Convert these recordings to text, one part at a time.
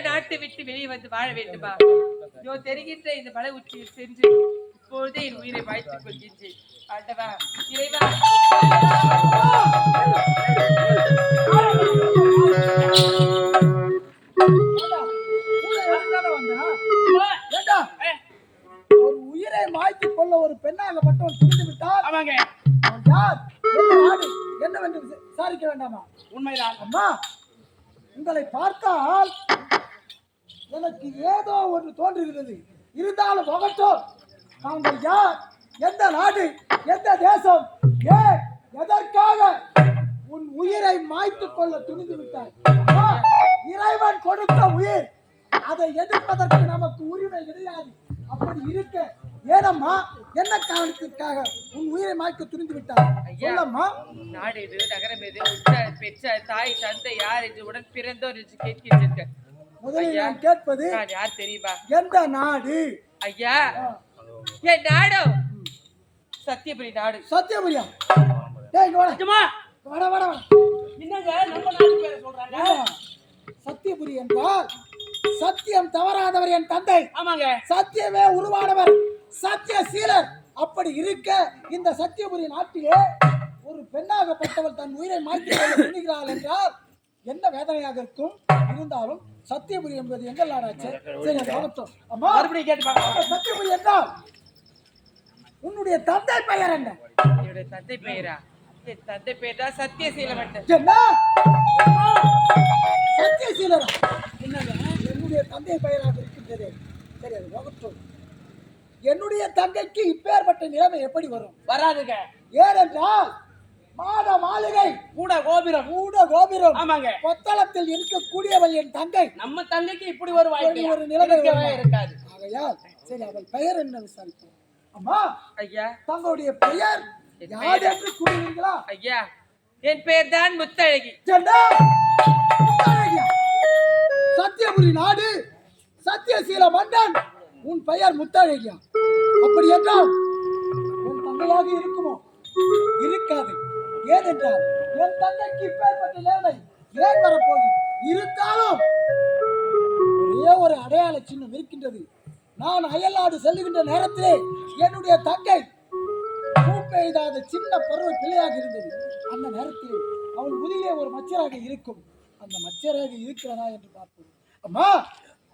நாட்டை விட்டு வெளியே வந்து வாழ வேண்டுமா? யோ தெரிகின்ற இந்த மலை உச்சியில் சென்று இப்பொழுதே என் உயிரை வாய்த்துக் கொள்கின்றேன். ஆண்டவா இறைவா ஏண்டா, ஒரு உயிரை மாய்த்துக் கொள்ள ஒரு பெண்ணாகப்பட்டவன் துணிந்து விட்டால் ஆமாங்க. அவன் யார்? என்னவென்று விசா- விசாரிக்க வேண்டாமா? உண்மைதான். அம்மா உங்களை பார்த்தால் எனக்கு ஏதோ ஒன்று தோன்றுகிறது. இருந்தாலும் போகட்டும் தாங்கள் யார்? எந்த நாடு? எந்த தேசம்? ஏன்? எதற்காக? உன் உயிரை மாய்த்துக் கொள்ள துணிந்து விட்டாய். அம்மா, இறைவன் கொடுத்த உயிர். அதை எடுப்பதற்கு நமக்கு உரிமை கிடையாது. அப்படி இருக்க ஏனம்மா? என்ன காரணத்திற்காக உன் உயிரை மாய்க்க துணிந்து விட்டாய்? ஐயா. சொல்லம்மா. நாடு எது நகரம் எது உற்ற பெற்ற தாய் தந்தை யார் என்று உடன் பிறந்தோர் என்று கேட்கின்றீர்கள். முதலில். நான் கேட்பது யார் தெரியுமா? எந்த நாடு? ஐயா. என் நாடோ. சத்தியபுரி நாடு. சத்தியபுரியா டேய் வாடா. நிஜமா வாடா என்னங்க? நம்ம நாட்டு பேரை சொல்றாங்க. வாடா. சத்தியபுரி என்றால் சத்தியம் தவறாதவர் என் தந்தை. ஆமாங்க. சத்தியமே உருவானவர். சத்திய சீலர் அப்படி இருக்க இந்த சத்தியபுரி நாட்டிலே ஒரு பெண்ணாகப்பட்டவள் தன் உயிரை மாற்றி துணிகிறாள் என்றால் என்ன வேதனையாக இருக்கும்? இருந்தாலும் சத்தியபுரி என்பது எங்கள் நாடாச்சு சரி மறுபடியும் கேட்டு பார்க்கலாம். இந்த சத்தியபுரி என்றால் உன்னுடைய தந்தை பெயர் என்ன? என்னுடைய தந்தை பெயரா? என் தந்தை பெயர் தான் சத்தியசீலமட்டன் என்ன? சத்தியசீலரா என்னங்க? என்னுடைய தந்தை பெயராக இருக்கின்றது. சரி அது வகுத்தோம் என்னுடைய தங்கைக்கு இப்பேற்பட்ட நிலைமை எப்படி வரும்? வராதுங்க. ஏனென்றால் மாட மாளிகை. கூட கோபுரம். கூட கோபுரம். ஆமாங்க. கொத்தளத்தில் இருக்கக்கூடியவள் என் தங்கை. நம்ம தங்கைக்கு இப்படி ஒரு வாய்ப்பு ஒரு நிலைமை? இருக்காது. ஆகையால் சரி அவள் பெயர் என்ன விசாரிப்போம்? அம்மா ஐயா. தங்களுடைய பெயர் யார் என்று கூறுவீங்களா ஐயா என் பெயர் தான் முத்தழகி. சத்தியபுரி நாடு சத்தியசீல மன்னன். உன் பெயர் முத்தழகியா? அப்படி என்றால் உன் தந்தையாக இருக்குமோ? இருக்காது. ஏனென்றால் என் தந்தைக்கு இப்பேற்பட்ட நிலைமை ஏன் வரப்போகுது. இருந்தாலும் ஒரே ஒரு அடையாள சின்னம் இருக்கின்றது. நான் அயல்நாடு செல்லுகின்ற நேரத்திலே என்னுடைய தங்கை பூப்பெய்தாத சின்ன பருவ பிள்ளையாக இருந்தது. அந்த நேரத்தில் அவள் முதுகிலே ஒரு மச்சராக இருக்கும். அந்த மச்சராக இருக்கிறதா என்று பார்ப்போம். அம்மா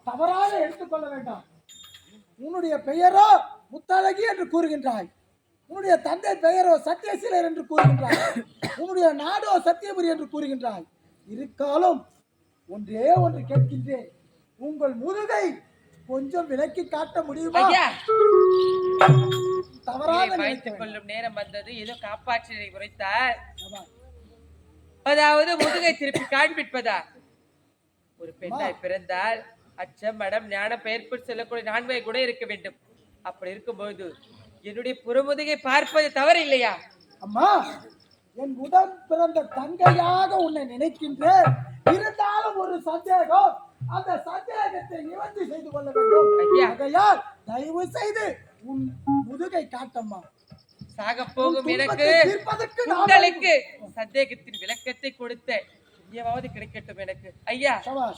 தவறாக எடுத்துக்கொள்ள வேண்டாம். உன்னுடைய பெயரோ முத்தழகி என்று கூறுகின்றாய். உன்னுடைய தந்தை பெயரோ சத்தியசீலர் என்று கூறுகின்றாய். உன்னுடைய நாடோ சத்தியபுரி என்று கூறுகின்றாய். இருக்காலும் ஒன்றே ஒன்று கேட்கின்றேன். உங்கள் முதுகை கொஞ்சம் விலக்கி காட்ட முடியுமா? தவறாக வைத்துக். கொள்ளும் நேரம் வந்தது. ஏதோ காப்பாற்றினை ஆமா. அதாவது முதுகை திருப்பி காண்பிப்பதா? ஒரு பெண்ணாய் பிறந்தால் அச்சம் மடம் ஞான பெயர்ப்பு சொல்லக்கூடிய நான்மை கூட இருக்க வேண்டும். அப்படி இருக்கும்போது என்னுடைய புறமுதுகை பார்ப்பது தவறு இல்லையா அம்மா என் உடன் பிறந்த தங்கையாக உன்னை நினைக்கின்றேன். இருந்தாலும் ஒரு சந்தேகம் அந்த சந்தேகத்தை நிவர்த்தி செய்து கொள்ள வேண்டும். ஆகையால் தயவு செய்து உன் முதுகை காட்டம்மா. சாக போகும் எனக்கு உங்களுக்கு சந்தேகத்தின் விளக்கத்தை கொடுத்த எவ்வாவது கிடைக்கட்டும் எனக்கு. ஐயா.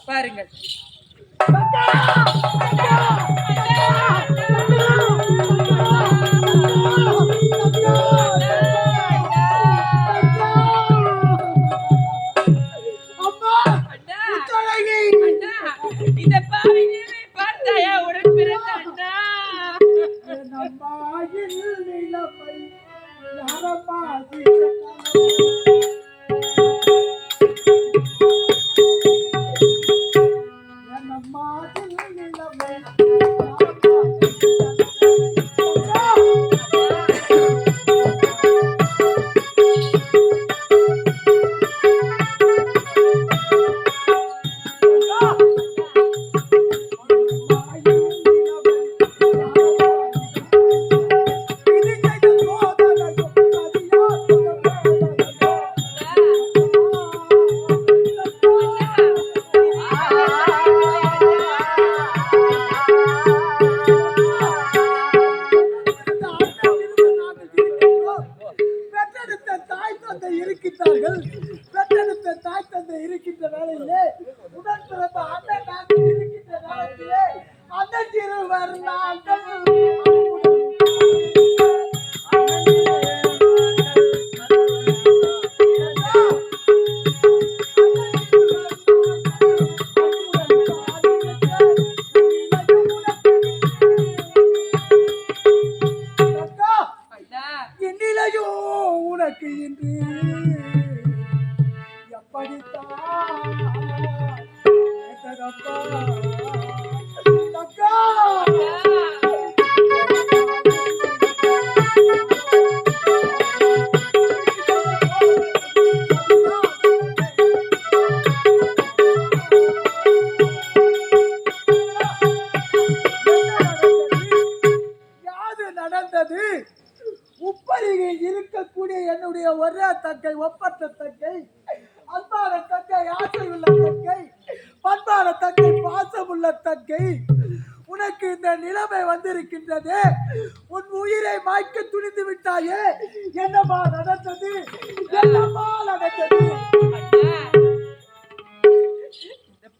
பாருங்கள். எப்படித்தான்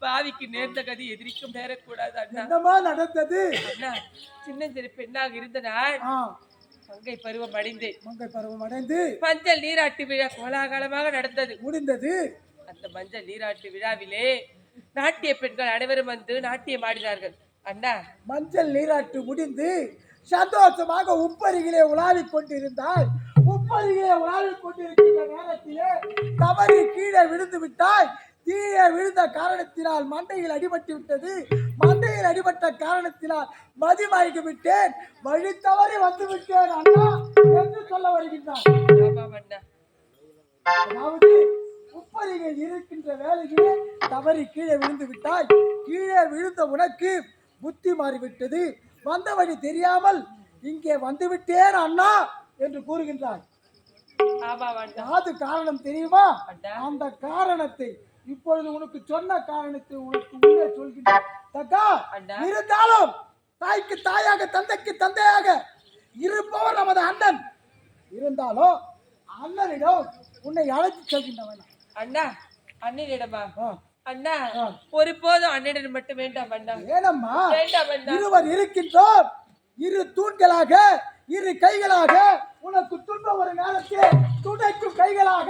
பாவிக்கு நேர்ந்த கதி எதிரிக்கும் நேரக்கூடாது அண்ணா. என்னமா நடந்தது? அண்ணா சின்னஞ்சிறு பெண்ணாக இருந்த நான் மங்கை பருவம் அடைந்தேன். மங்கை பருவம் அடைந்து மஞ்சள் நீராட்டு விழா கோலாகலமாக நடந்தது. முடிந்தது. அந்த மஞ்சள் நீராட்டு விழாவிலே நாட்டிய பெண்கள் அனைவரும் வந்து நாட்டியம் ஆடினார்கள். அண்ணா மஞ்சள் நீராட்டு முடிந்து சந்தோஷமாக உப்பருகிலே உலாவிக் கொண்டிருந்தாய் உப்பருகிலே உலாவிக் கொண்டிருக்கின்ற நேரத்திலே தவறி கீழே விழுந்து விட்டாய். கீழே விழுந்த காரணத்தினால் மண்டையில் அடிபட்டு விட்டது. மண்டையில் அடிபட்ட காரணத்தினால் மதிமயங்கி விட்டேன். வழி தவறி வந்து விட்டேன் அண்ணா என்று சொல்ல அண்ணா அதாவது உப்பரிகை இருக்கின்ற வேலையிலே தவறி கீழே விழுந்து விட்டாய். கீழே விழுந்த உனக்கு புத்தி மாறிவிட்டது. வந்த வழி தெரியாமல் இங்கே வந்து விட்டேன் அண்ணா என்று அண்ணா. யாது காரணம் தெரியுமா? அந்த காரணத்தை இப்பொழுது உனக்கு சொன்ன காரணத்தை உனக்கு உள்ளே சொல்கின்றேன். தக்கா. இருந்தாலும் தாய்க்கு தாயாக தந்தைக்கு தந்தையாக இருப்பவர் நமது அண்ணன். இருந்தாலும் அண்ணனிடம் உன்னை அழைத்து செல்கின்றவன். அண்ணா அண்ணனிடமா? அண்ணா. ஒரு போதும் அண்ணனிடம் மட்டும் வேண்டாம் அண்ணா. ஏனம்மா வேண்டாம் அண்ணா. இருவர் இருக்கின்றோம் இரு தூண்களாக இரு கைகளாக உனக்கு துன்பம் ஒரு நேரத்தில் துடைக்கும் கைகளாக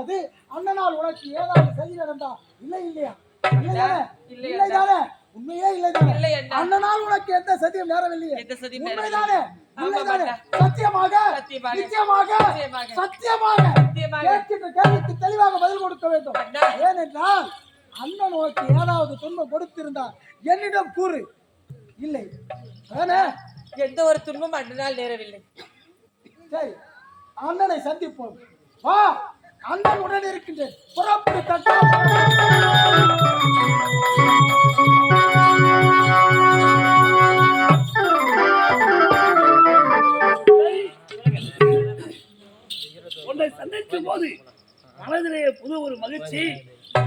விடக்கூடாது அண்ணனால் உனக்கு ஏதாவது சரி நடந்தா இல்லை இல்லையா? இல்லைதானே? இல்லை இல்லைதானே? உண்மையே இல்லைதானே? அண்ணனால் உனக்கு எந்த சதியும் நேரவில்லையே. உண்மைதானே. சத்தியமாக? சத்தியமாக. நிச்சயமாக? நிச்சயமாக. சத்தியமாக? சத்தியமாக. கேட்கின்ற கேள்விக்கு தெளிவாக பதில் கொடுக்க வேண்டும். ஏனென்றால் அண்ணன் உனக்கு ஏதாவது துன்பம் கொடுத்திருந்தால் என்னிடம் கூறு. இல்லை. எந்த ஒரு துன்பம் அண்ணனால் நேரவில்லை. சரி அண்ணனை சந்திப்போம். வா! அண்ணன் உடன் இருக்கின்றேன். புறப்பட்டு உன்னை சந்திக்கும் போது மனதிலே புது ஒரு மகிழ்ச்சி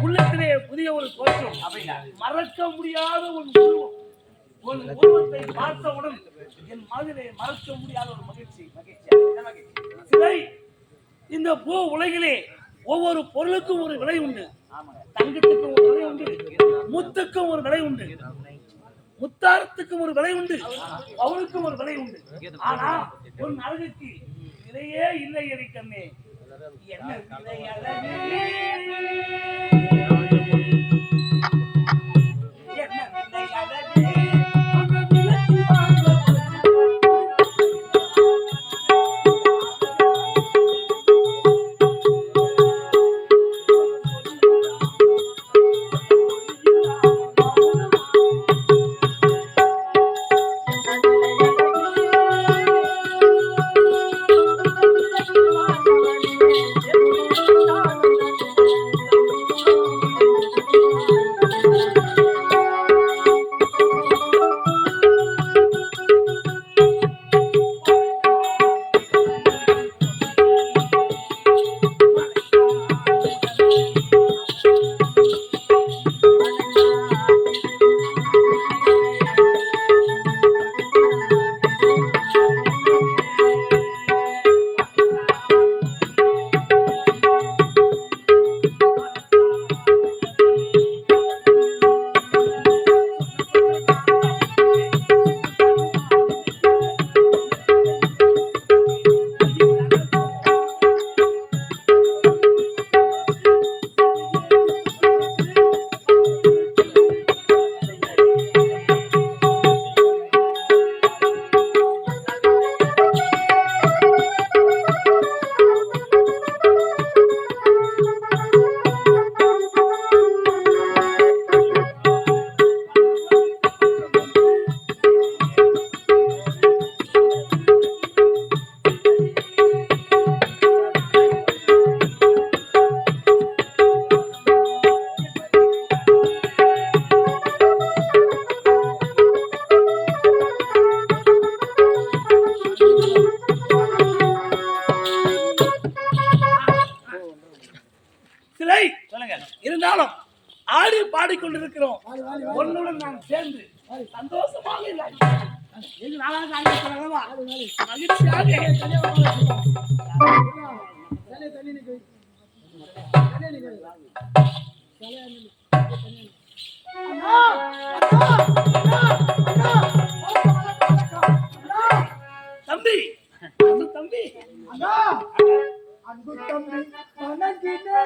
உள்ளத்திலே புதிய ஒரு தோற்றம். மறக்க முடியாத ஒரு உருவம். உன் உருவத்தை பார்த்தவுடன் என் மனதிலே மறக்க முடியாத ஒரு மகிழ்ச்சி மகிழ்ச்சி மகிழ்ச்சி? சிலை இந்த பூ உலகிலே ஒவ்வொரு பொருளுக்கும் ஒரு விலை உண்டு. தங்கத்துக்கும் ஒரு விலை உண்டு. முத்துக்கும் ஒரு விலை உண்டு. முத்தாரத்துக்கும் ஒரு விலை உண்டு. அவனுக்கும் ஒரு விலை உண்டு. ஆனா ஒரு அழகுக்கு விலையே இல்லை எரிக்கண்ணே என்ன விலை தம்பி தம்பி அண்ணா! அன்பு தம்பி வணங்கினே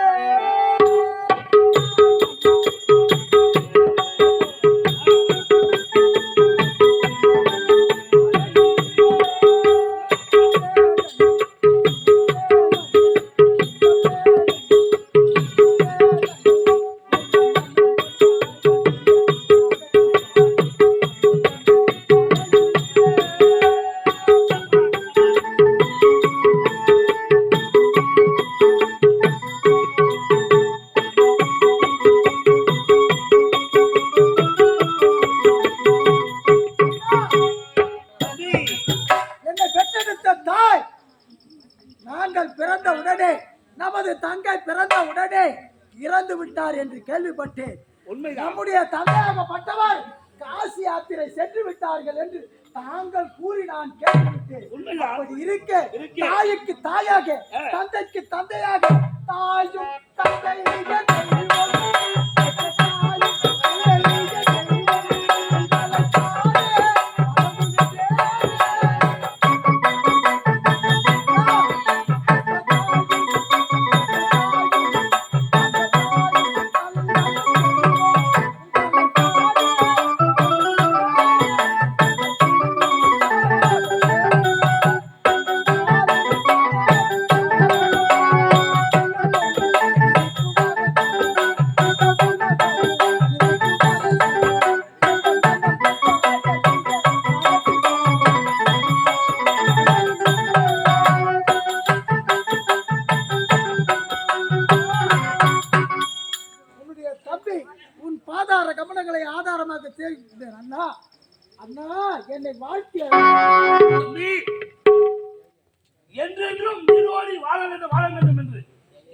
வாழ வேண்டும் வாழ வேண்டும் என்று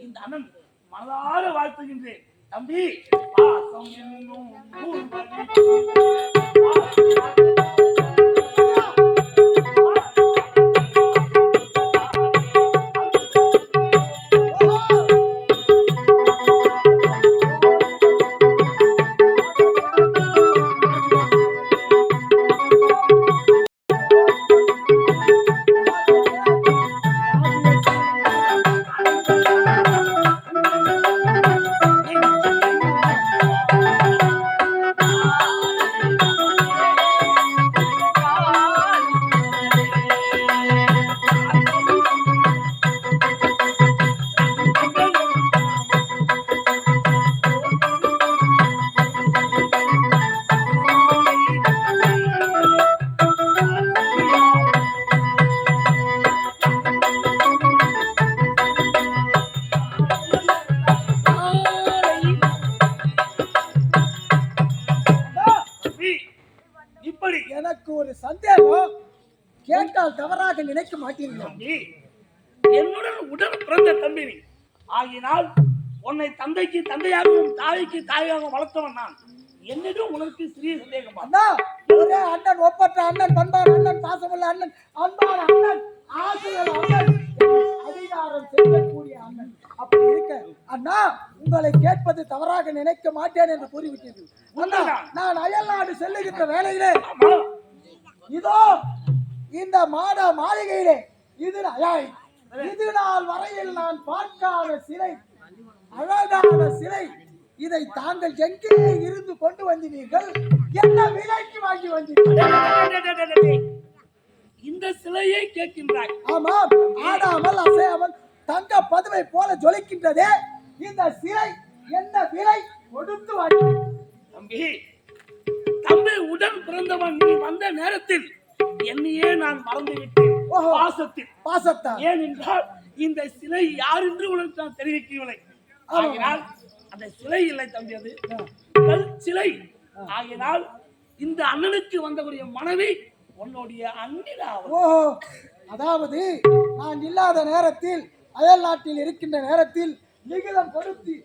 இந்த அண்ணன் மனதார வாழ்த்துகின்றேன். தம்பி பாசம் என்னும் தாய்க்கு தாயாகவும் வளர்த்தவன் நான். என்னிடம் உனக்கு சிறிய சந்தேகமா ஒரே அண்ணன் ஒப்பற்ற அண்ணன் பண்பான அண்ணன் பாசமுள்ள அண்ணன் அன்பான அண்ணன் ஆசிரியர் அண்ணன் அதிகாரம் செய்யக்கூடிய அண்ணன். அப்படி இருக்க அண்ணா உங்களை கேட்பது தவறாக நினைக்க மாட்டேன் என்று கூறிவிட்டீர்கள். அண்ணா நான் அயல்நாடு செல்லுகின்ற வேலையிலே இதோ இந்த மாட மாளிகையிலே இது அயாய் இது நாள் வரையில் நான் பார்க்காத சிலை அழகான சிலை இதை தாங்கள் எங்கே இருந்து கொண்டு வந்தீர்கள்? என்ன விலைக்கு வாங்கி வந்தீர்கள்? இந்த சிலையை கேட்கின்றாய். ஆமாம் ஆடாமல் அசையாமல் தங்க பதுமை போல ஜொலிக்கின்றதே. இந்த சிலை என்ன விலை கொடுத்து வாங்கி தம்பி தம்பி உடன் பிறந்தவன் நீ வந்த நேரத்தில் என்னையே நான் மறந்து விட்டேன் ஓஹோ. பாசத்தில். பாசத்தா? ஏனென்றால் இந்த சிலை யார் என்று உனக்கு நான் தெரிவிக்கவில்லை. ஆகினால் அந்த சிலை இல்லை தம்பி அது. கல் சிலை. ஆகினால் இந்த அண்ணனுக்கு வந்தக்கூடிய மனைவி உன்னுடைய அண்ணிலாவது ஓஹோ. அதாவது நான் இல்லாத நேரத்தில் அயல் நாட்டில் இருக்கின்ற நேரத்தில் லிகிதம் கொடுத்து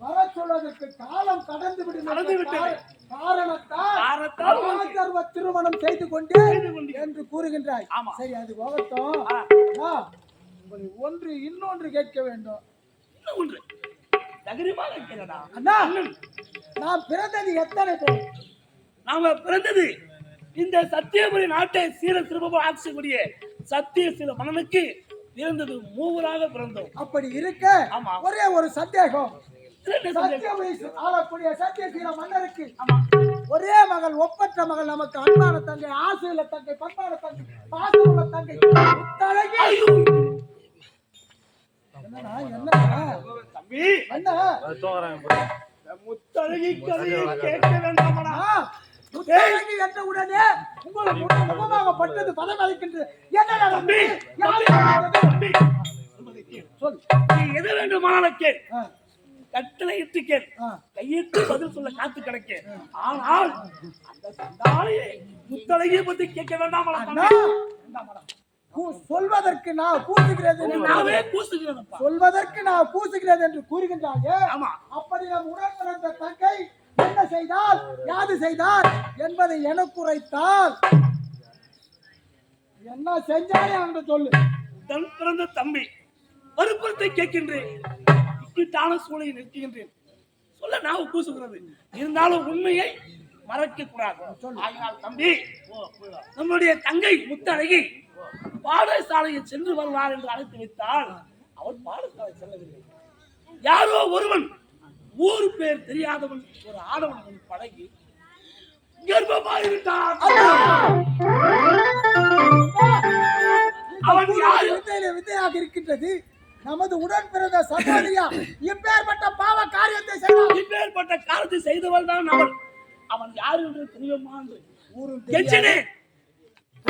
வர சொல்வதற்கு காலம் கடந்து விடும் திருமணம் செய்து கொண்டேன். என்று கூறுகின்றாய். சரி அது போகட்டும். ஒன்று இன்னொன்று கேட்க வேண்டும். ஒன்று தகரிமாக இருக்கிறதா? அண்ணா நான் பிறந்தது எத்தனை பேர்? நாம பிறந்தது இந்த சத்தியபுரி நாட்டை சீர சிறப்பாக ஆட்சிக்கூடிய சத்திய சில மன்னனுக்கு பிறந்தது மூவராக பிறந்தோம். அப்படி இருக்க ஆமா. ஒரே ஒரு சந்தேகம். ஆளக்கூடிய சத்தியசீல மன்னருக்கு ஆமா. ஒரே மகள் ஒப்பற்ற மகள் நமக்கு அன்பான தங்கை ஆசையில தங்கை பண்பான தங்கை பாசமுள்ள தங்கை. என்னடா தம்பி. என்ன? முத்தழகி கதையை கேட்க வேண்டாமடா. முத்தழகி என்ற உடனே உங்களை முக- முகமாக பட்டது பதம் அளிக்கின்றது என்னடா தம்பி. சொல் நீ எது வேண்டுமானாலும் கேள். ஆ, கட்டளை இட்டு கேள். கையிட்டு பதில் சொல்ல காத்து கிடக்கு ஆனால் அந்த முத்தழகியை பத்தி கேட்க வேண்டாமடா அண்ணா, வேண்டாமடா. சொல்வதற்கு நான் கூசுகிறது என்று நாவே கூசுகிறேன்ப்பா சொல்வதற்கு நான் கூசுகிறது என்று கூறுகின்றாயே. ஆமா. அப்படி நம் உடன் பிறந்த தங்கை என்ன செய்தால்? யாது செய்தால் என்பதை எனக்கு உரைத்தால். என்ன செஞ்சாலே என்று சொல்லு. தன் பிறந்த தம்பி வறுப்பத்தை கேட்கின்றேன். இக்கட்டான சூழலில் நிற்கின்றேன் சொல்ல நான் கூசுகிறது இருந்தாலும் உண்மையை மறக்க கூடாது ஆகினால் தம்பி நம்முடைய தங்கை முத்தழகி பாடசாலையில் சென்று வருவார் என்று அழைத்து வைத்தால் அவன் பாடசாலை செல்லவில்லை. யாரோ ஒருவன் ஊர் பேர் தெரியாதவன் ஒரு ஆடவன் அவன் பழகி கர்ப்பமாயிருந்தான் அவன் யாரு? வித்தையாக இருக்கின்றது. நமது உடன் பிறந்த சகோதரியா இப்பேற்பட்ட பாவ காரியத்தை செய்தால். இப்பேற்பட்ட காலத்தை செய்தவள் தான் அவன். அவன் யார் என்று தெரியுமா என்று? ஊரும் எச்சனே.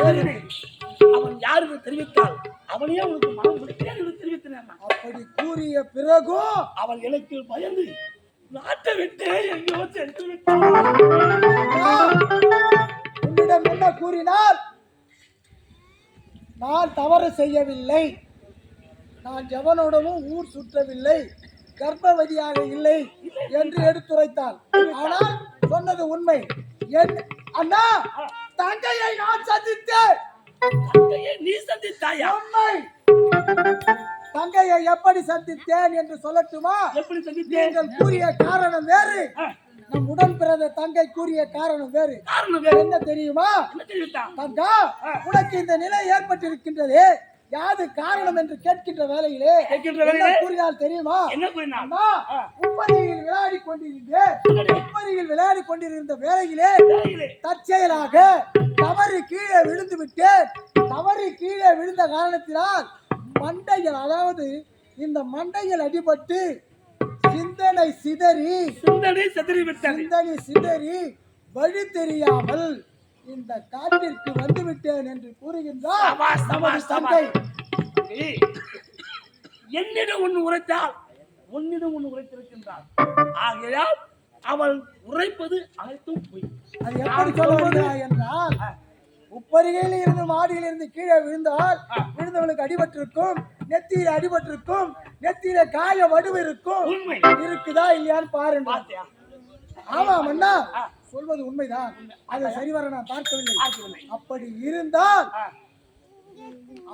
அவன் யார் என்று தெரிவித்தால் அவனையே உனக்கு மனம் பிடிக்கிறேன் என்று தெரிவித்தேன். அப்படி கூறிய பிறகும் அவன் எனக்கு பயந்து நாட்டை விட்டு எங்கேயோ சென்று விட்டான் உன்னிடம் என்ன கூறினார் நான் தவறு செய்யவில்லை. நான் எவனோடவும் ஊர் சுற்றவில்லை. கர்ப்பவதியாக இல்லை என்று எடுத்துரைத்தாள். ஆனால் சொன்னது உண்மை. என் அண்ணா தங்கையை நான் சந்தித்தேன். நீ சந்தித்தாயா? உண்மை தங்கையை எப்படி சந்தித்தேன் என்று சொல்லட்டுமா? எப்படி சந்தித்தேன்? நீங்கள் கூறிய காரணம் வேறு. நம் உடன் பிறந்த தங்கை கூறிய காரணம் வேறு. என்ன தெரியுமா? தங்கா உனக்கு இந்த நிலை ஏற்பட்டிருக்கின்றது. யாது காரணம் என்று கேட்கின்ற வேளையிலே கேட்கின்ற? கூறினால் தெரியுமா? என்ன அண்ணா உப்பரியில் விளையாடி கொண்டிருந்தேன் உப்பரியில் விளையாடி கொண்டிருந்த வேலையிலே தற்செயலாக தவறி கீழே விழுந்து விட்டேன். தவறி கீழே விழுந்த காரணத்தினால் மண்டைகள் அதாவது இந்த மண்டைகள் அடிபட்டு சிந்தனை சிதறி சிந்தனை செதறி சிந்தனை சிதறி வழி தெரியாமல் இந்த காட்டிற்கு வந்து விட்டேன் என்று கூறுகின்றார் நமது தந்தை. என்னிடம் ஒன்று உரைத்தால் உன்னிடம் ஒன்று உரைத்திருக்கின்றார் ஆகையால் அவள் உரைப்பது அனைத்தும் பொய். அது எப்படி சொல்ல வருகிறாய் என்றால் உப்பரிகையில் இருந்து மாடியில் இருந்து கீழே விழுந்தால் விழுந்தவளுக்கு அடிபட்டிருக்கும் நெத்தியில அடிபட்டிருக்கும் நெத்தியில காய வடுவு இருக்கும் இருக்குதா இல்லையான்னு பாருங்க. ஆமா அண்ணா. சொல்வது உண்மைதான். அதை சரிவர நான் பார்க்கவில்லை. அப்படி இருந்தால்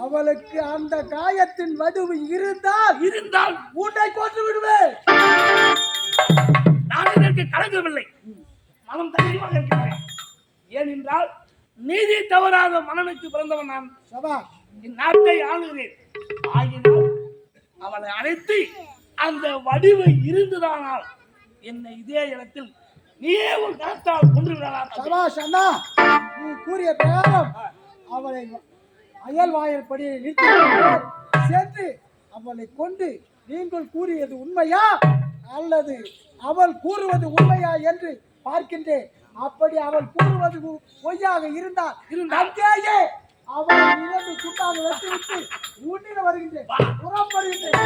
அவளுக்கு அந்த காயத்தின் வடுவு இருந்தால் இருந்தால் உன்னை கொன்று விடுவேன். நான் இதற்கு கலங்கவில்லை. மனம் தைரியமாக இருக்கின்றேன் ஏனென்றால் நீதி தவறாத மனனுக்கு பிறந்தவன் நான். சபா. இந்நாட்டை ஆளுகிறேன். ஆகினால் அவளை அழைத்து அந்த வடிவு இருந்ததானால் என்னை இதே இடத்தில் நீயே ஒரு கருத்தால் கொண்டு விடலாம் தம்பி. சபாஷ் அண்ணா நீ கூறிய பிரகாரம் அவளை அயல் வாயல் படியை நிறுத்தி சென்று அவளை கொண்டு நீங்கள் கூறியது உண்மையா அல்லது அவள் கூறுவது உண்மையா என்று பார்க்கின்றேன். அப்படி அவள் கூறுவது பொய்யாக இருந்தால் அங்கேயே அவளை இரண்டு சுட்டாக வெட்டிவிட்டு உன்னிடம் வருகின்றேன். புறப்படுகின்றேன்.